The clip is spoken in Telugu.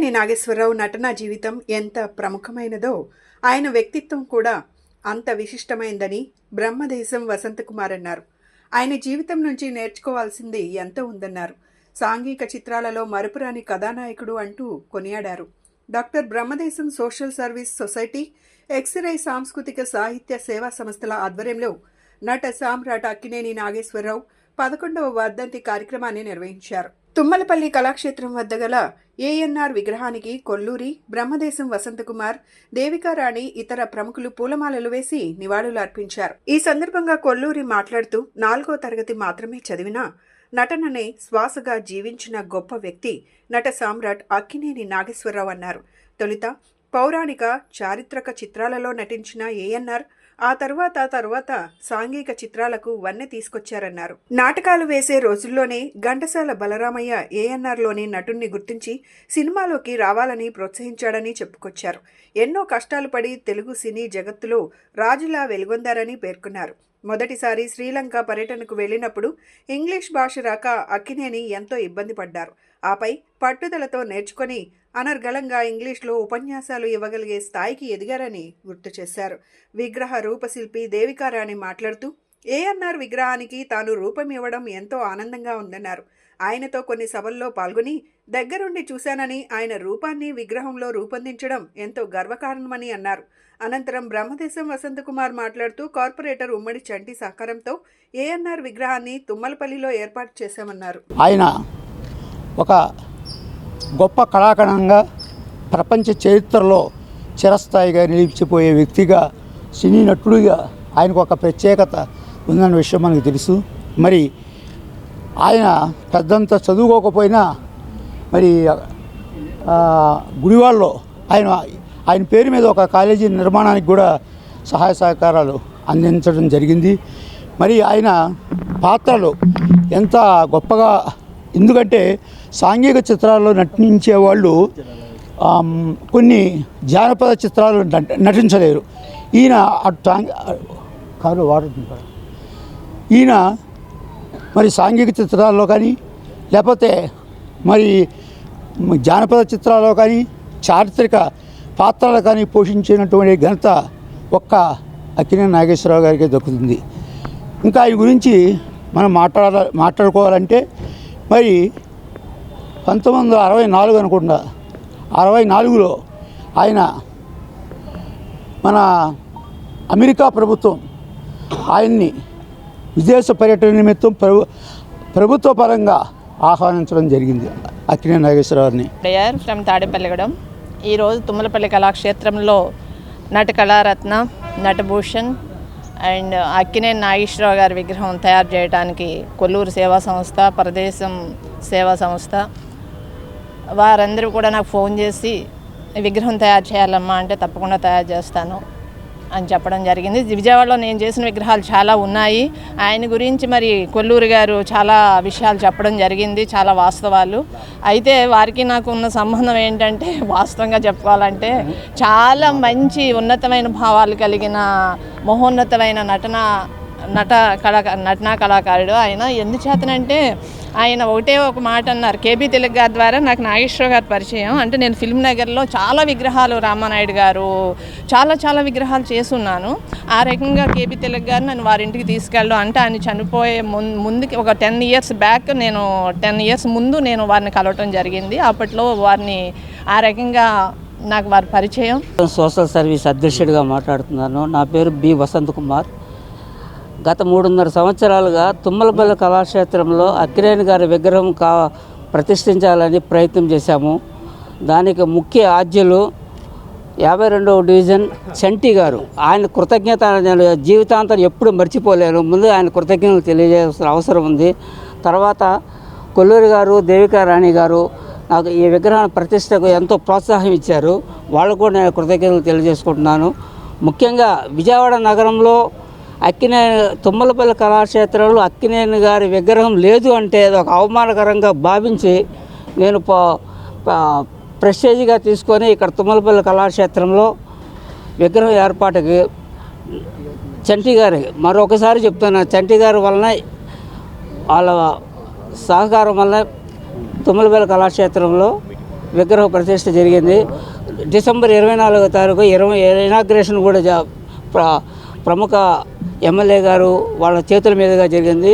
అక్కినేని నాగేశ్వరరావు నటనా జీవితం ఎంత ప్రముఖమైనదో ఆయన వ్యక్తిత్వం కూడా అంత విశిష్టమైందని బ్రహ్మదేశం వసంతకుమార్ అన్నారు. ఆయన జీవితం నుంచి నేర్చుకోవాల్సింది ఎంతో ఉందన్నారు. సాంఘిక చిత్రాలలో మరుపురాని కథానాయకుడు అంటూ కొనియాడారు. Doctor Brahmadesam social service society x ray సాంస్కృతిక సాహిత్య సేవా సంస్థల ఆధ్వర్యంలో నట సామ్రాట్ అక్కినేని నాగేశ్వరరావు పదకొండవ వర్ధంతి కార్యక్రమాన్ని నిర్వహించారు. తుమ్మలపల్లి కళాక్షేత్రం వద్ద గల ఏఎన్ఆర్ విగ్రహానికి కొల్లూరి బ్రహ్మదేశం వసంతకుమార్ దేవికారాణి ఇతర ప్రముఖులు పూలమాలలు వేసి నివాళులు అర్పించారు ఈ సందర్భంగా కొల్లూరి మాట్లాడుతూ నాలుగో తరగతి మాత్రమే చదివినా నటననే శ్వాసగా జీవించిన గొప్ప వ్యక్తి నట సామ్రాట్ అక్కినేని నాగేశ్వరరావు అన్నారు. తొలుత పౌరాణిక చారిత్రక చిత్రాలలో నటించిన ఏఎన్ఆర్ ఆ తర్వాత తర్వాత సాంఘిక చిత్రాలకు వన్నె తీసుకొచ్చారన్నారు. నాటకాలు వేసే రోజుల్లోనే ఘంటసాల బలరామయ్య ఏఎన్ఆర్లోని నటుణ్ణి గుర్తించి సినిమాలోకి రావాలని ప్రోత్సహించాడని చెప్పుకొచ్చారు. ఎన్నో కష్టాలు పడి తెలుగు సినీ జగత్తులో రాజులా వెలుగొందారని పేర్కొన్నారు. మొదటిసారి శ్రీలంక పర్యటనకు వెళ్ళినప్పుడు ఇంగ్లీష్ భాష రాక అక్కినేని ఎంతో ఇబ్బంది పడ్డారు. ఆపై పట్టుదలతో నేర్చుకొని అనర్గళంగా ఇంగ్లీష్లో ఉపన్యాసాలు ఇవ్వగలిగే స్థాయికి ఎదిగారని గుర్తు చేశారు. విగ్రహ రూపశిల్పి దేవికారాణి మాట్లాడుతూ ఏఎన్ఆర్ విగ్రహానికి తాను రూపం ఇవ్వడం ఎంతో ఆనందంగా ఉందన్నారు. ఆయనతో కొన్ని సభల్లో పాల్గొని దగ్గరుండి చూశానని ఆయన రూపాన్ని విగ్రహంలో రూపొందించడం ఎంతో గర్వకారణమని అన్నారు. అనంతరం బ్రహ్మదేశం వసంతకుమార్ మాట్లాడుతూ కార్పొరేటర్ ఉమ్మడి చంటి సహకారంతో ఏఎన్ఆర్ విగ్రహాన్ని తుమ్మలపల్లిలో ఏర్పాటు చేశామన్నారు. ఆయన ఒక గొప్ప కళాకణంగా ప్రపంచ చరిత్రలో చిరస్థాయిగా నిలిచిపోయే వ్యక్తిగా సినీ నటుడిగా ఆయనకు ఒక ప్రత్యేకత ఉందన్న విషయం మనకు తెలుసు. మరి ఆయన పెద్దంత చదువుకోకపోయినా మరి గుడివాళ్ళలో ఆయన ఆయన పేరు మీద ఒక కాలేజీ నిర్మాణానికి కూడా సహాయ సహకారాలు అందించడం జరిగింది. మరి ఆయన పాత్రలు ఎంత గొప్పగా ఎందుకంటే సాంఘిక చిత్రాల్లో నటించే వాళ్ళు కొన్ని జానపద చిత్రాలు నటించలేరు. ఈయన అటు కారు వాడుతుంటారు ఈయన మరి సాంఘిక చిత్రాల్లో కానీ లేకపోతే మరి జానపద చిత్రాల్లో కానీ చారిత్రక పాత్రలు కానీ పోషించినటువంటి ఘనత ఒక్క అక్కినేని నాగేశ్వరరావు గారికి దక్కుతుంది. ఇంకా ఆయన గురించి మనం మాట్లాడాల మాట్లాడుకోవాలంటే మరి పంతొమ్మిది వందల అరవై నాలుగు అనుకుంటా అరవై నాలుగులో ఆయన మన అమెరికా ప్రభుత్వం ఆయన్ని విదేశ పర్యటన నిమిత్తం ప్రభు ప్రభుత్వ పరంగా ఆహ్వానించడం జరిగింది అక్కినే నాగేశ్వరరావుని. డయర్ ఫ్రమ్ తాడేపల్లిగూడెం. ఈరోజు తుమ్మలపల్లి కళాక్షేత్రంలో నట కళారత్న నటభూషణ్ అండ్ అక్కినే నాగేశ్వరరావు గారి విగ్రహం తయారు చేయడానికి కొల్లూరు సేవా సంస్థ ప్రదేశం సేవా సంస్థ వారందరూ కూడా నాకు ఫోన్ చేసి విగ్రహం తయారు చేయాలమ్మా అంటే తప్పకుండా తయారు చేస్తాను. అని చెప్పడం జరిగింది. విజయవాడలో నేను చేసిన విగ్రహాలు చాలా ఉన్నాయి. ఆయన గురించి మరి కొల్లూరు గారు చాలా విషయాలు చెప్పడం జరిగింది చాలా వాస్తవాలు. అయితే వారికి నాకు ఉన్న సంబంధం ఏంటంటే వాస్తవంగా చెప్పుకోవాలంటే చాలా మంచి ఉన్నతమైన భావాలు కలిగిన మహోన్నతమైన నటన నట కళాకారు నటనా కళాకారుడు ఆయన. ఎందుచేతనంటే ఆయన ఒకటే ఒక మాట అన్నారు కేబీ తిలక్ గారి ద్వారా నాకు నాగేశ్వరరావు గారి పరిచయం. అంటే నేను ఫిల్మ్ నగర్లో చాలా విగ్రహాలు రామానాయుడు గారు చాలా చాలా విగ్రహాలు చేస్తున్నాను. ఆ రకంగా కేబీ తిలక్ గారు నన్ను వారింటికి తీసుకెళ్ళడం అంటే ఆయన చనిపోయే ముందు ముందుకి ఒక టెన్ ఇయర్స్ బ్యాక్ నేను టెన్ ఇయర్స్ ముందు నేను వారిని కలవటం జరిగింది. అప్పట్లో వారిని ఆ రకంగా నాకు వారి పరిచయం. సోషల్ సర్వీస్ అధ్యక్షుడిగా మాట్లాడుతున్నాను. నా పేరు బి వసంత్ కుమార్. గత మూడున్నర సంవత్సరాలుగా తుమ్మలపల్లి కళాక్షేత్రంలో అక్కిరేణి గారి విగ్రహం కా ప్రతిష్ఠించాలని ప్రయత్నం చేశాము. దానికి ముఖ్య ఆద్యులు యాభై రెండవ డివిజన్ చంటి గారు. ఆయన కృతజ్ఞత నేను జీవితాంతం ఎప్పుడు మర్చిపోలేను. ముందు ఆయన కృతజ్ఞతలు తెలియజేయాల్సిన అవసరం ఉంది. తర్వాత కొల్లూరి గారు దేవికా రాణి గారు నాకు ఈ విగ్రహాన్ని ప్రతిష్టకు ఎంతో ప్రోత్సాహం ఇచ్చారు. వాళ్ళకు కూడా నేను కృతజ్ఞతలు తెలియజేసుకుంటున్నాను. ముఖ్యంగా విజయవాడ నగరంలో అక్కినేని తుమ్మలపల్లి కళాక్షేత్రంలో అక్కినేని గారి విగ్రహం లేదు అంటే అది ఒక అవమానకరంగా భావించి నేను ప- ప్రెస్టేజ్గా తీసుకొని ఇక్కడ తుమ్మలపల్లి కళాక్షేత్రంలో విగ్రహం ఏర్పాటుకి చంటి గారి మరొకసారి చెప్తున్నా చంటి గారి వలన వాళ్ళ సహకారం వల్ల తుమ్మలపల్లి కళాక్షేత్రంలో విగ్రహ ప్రతిష్ట జరిగింది. డిసెంబర్ ఇరవై నాలుగో తారీఖు ఇరవై ఇనాగ్రేషన్ కూడా ప్రముఖ ఎమ్మెల్యే గారు వాళ్ళ చేతుల మీదుగా జరిగింది.